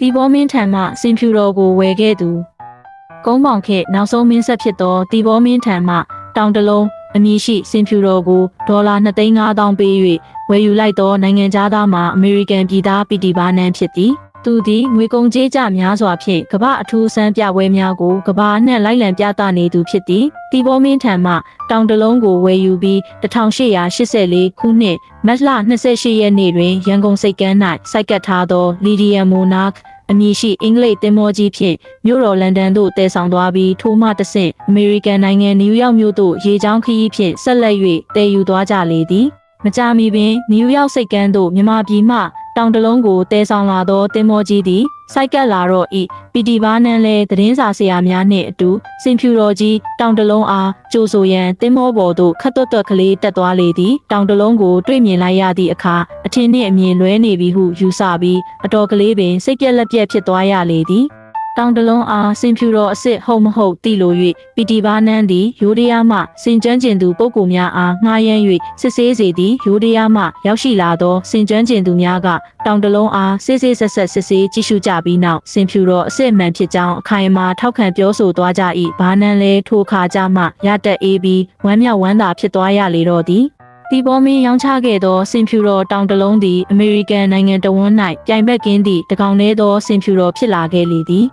တီဘောမင်းထံမှစင်ဖြူတော်ကိုဝယ်ခဲ့သူကုန်းပေါင်ခေတ်နောက်ဆုံးမင်းဆက်ဖြစ်သောတီဘောမင်းထံမှတောင်တလုံးအမည်ရှိစင်ဖြူတော်ကိုဒေါ်လာ2,500ပေး၍ဝယ်ယူလိုက်သောနိုင်ငံသားမှအမေရိကန်ပြည်သားပီတီဘာနန်ဖြစ်သည် သူသည်ငွေကုန်ကြေးကျများစွာဖြင့်ကမ္ဘာအထူးဆန်းပြပွဲများကိုကမ္ဘာအနှံ့လိုက်လံပြသနေသူဖြစ်သည်တီဘောမင်းထံမှတောင်တလုံးကိုဝယ်ယူပြီး1884ခုနှစ်မတ်လ28ရက်နေ့တွင်ရန်ကုန်စိတ်ကမ်း၌စိုက်ကပ်ထားသောလီဒီယမ်မိုနာ့အမည်ရှိအင်္ဂလိပ်သင်္ဘောကြီးဖြင့်မြို့တော်လန်ဒန်သို့တည်ဆောင်သွားပြီးထိုမှတဆင့်အမေရိကန်နိုင်ငံနယူးယောက်မြို့သို့ရေကြောင်းခရီးဖြင့်ဆက်လက်၍တည်ယူသွားကြလေသည်မကြာမီပင်နယူးယောက်စိတ်ကမ်းသို့မြန်မာပြည်မှ တောင်တလုံးကိုတည်ဆောင်လာသောသင်္ဘောကြီးသည်စိုက်ကပ်လာတော့ဤပီတီဘာနန်လဲသတင်းစာဆရာများနှင့်အတူစင်ဖြူတော်ကြီးတောင်တလုံးအားကြိုဆိုရန်သင်္ဘောပေါ်သို့ခတ်တွတ်တွတ်ကလေးတက်သွားလေသည်တောင်တလုံးကိုတွေ့မြင်လိုက်ရသည့်အခါအထင်နှင့်အမြင်လွဲနေပြီဟုယူဆပြီးအတော်ကလေးပင်စိတ်ပြက်လက်ပြက်ဖြစ်သွားရလေသည် တောင်တလုံးအားစင်ဖြူတော်အစ်စ်ဟုတ်မဟုတ်သိလို၍ပီတီဘာနန်းသည်ယိုဒီယာမှစင်ကျွမ်းကျင်သူပုဂ္ဂိုလ်များအားငှားရမ်း၍စစ်ဆေးစေသည်ယိုဒီယာမှရောက်ရှိလာသောစင်ကျွမ်းကျင်သူများကတောင်တလုံးအားစစ်စစ်ဆက်ဆက်စစ်ဆေးကြည့်ရှုကြပြီးနောက်စင်ဖြူတော်အစ်စ်မှန်ဖြစ်ကြောင်းအခိုင်အမာထောက်ခံပြောဆိုသွားကြ၏ဘာနန်းလဲထိုခါကြမှရတက်အေးပြီးဝမ်းမြောက်ဝမ်းသာဖြစ်သွားရလေတော့သည်တီဘောမင်းရောင်းချခဲ့သောစင်ဖြူတော်တောင်တလုံးသည်အမေရိကန်နိုင်ငံတော်ဝန်၌ပြိုင်ဘက်ကင်းသည့်တကောင်သေးသောစင်ဖြူတော်ဖြစ်လာခဲ့လေသည်